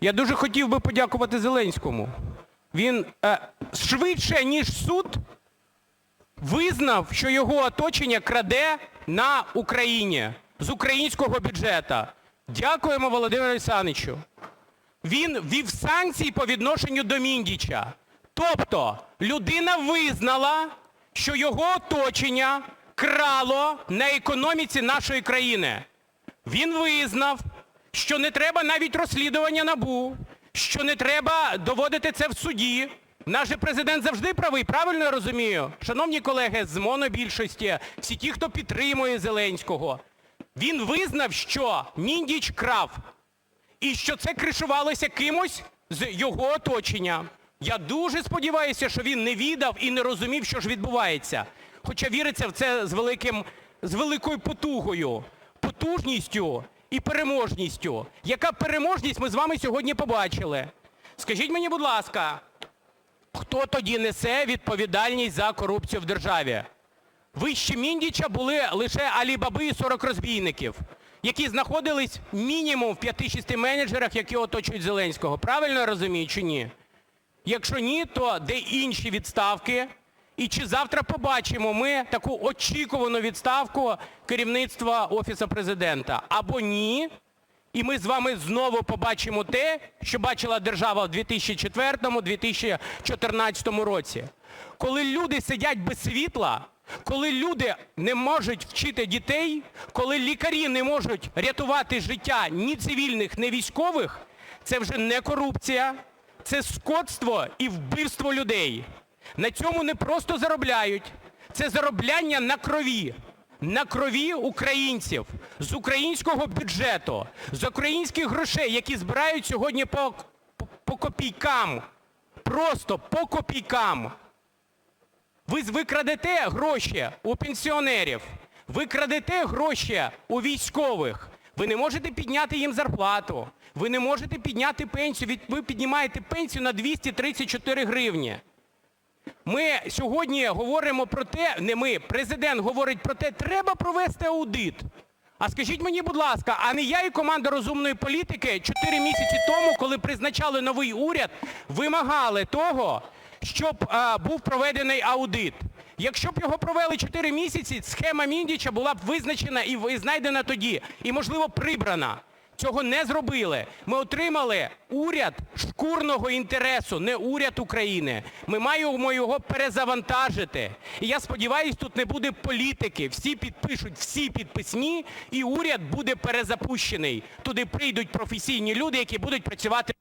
Я дуже хотів би подякувати Зеленському. Він е, швидше, ніж суд, визнав, що його оточення краде на Україні з українського бюджету. Дякуємо Володимиру Олександровичу. Він ввів санкції по відношенню до Міндіча. Тобто людина визнала, що його оточення крало на економіці нашої країни. Він визнав, що не треба навіть розслідування НАБУ, що не треба доводити це в суді. Наш же президент завжди правий, правильно я розумію? Шановні колеги з монобільшості, всі ті, хто підтримує Зеленського, він визнав, що Міндіч крав і що це кришувалося кимось з його оточення. Я дуже сподіваюся, що він не віддав і не розумів, що ж відбувається. Хоча віриться в це з, великим, з великою потугою, потужністю і переможністю. Яка переможність ми з вами сьогодні побачили? Скажіть мені, будь ласка, хто тоді несе відповідальність за корупцію в державі? Вище Міндіча були лише Алібаби і 40 розбійників, які знаходились мінімум в 5-6 менеджерах, які оточують Зеленського. Правильно я розумію чи ні? Якщо ні, то де інші відставки? І чи завтра побачимо ми таку очікувану відставку керівництва Офісу Президента? Або ні, і ми з вами знову побачимо те, що бачила держава в 2004-2014 році. Коли люди сидять без світла, коли люди не можуть вчити дітей, коли лікарі не можуть рятувати життя ні цивільних, ні військових, це вже не корупція, це скотство і вбивство людей. На цьому не просто заробляють, це заробляння на крові. На крові українців, з українського бюджету, з українських грошей, які збирають сьогодні по, по, копійкам. Просто по копійкам. Ви, ви крадете гроші у пенсіонерів, ви крадете гроші у військових, ви не можете підняти їм зарплату, ви не можете підняти пенсію, ви піднімаєте пенсію на 234 гривні. Ми сьогодні говоримо про те, не ми, президент говорить про те, треба провести аудит. А скажіть мені, будь ласка, а не я і команда розумної політики 4 місяці тому, коли призначали новий уряд, вимагали того, щоб а, був проведений аудит. Якщо б його провели 4 місяці, схема Міндіча була б визначена і знайдена тоді, і, можливо, прибрана. Цього не зробили. Ми отримали уряд шкурного інтересу, не уряд України. Ми маємо його перезавантажити. І я сподіваюся, тут не буде політики. Всі підпишуть всі підписні, і уряд буде перезапущений. Туди прийдуть професійні люди, які будуть працювати.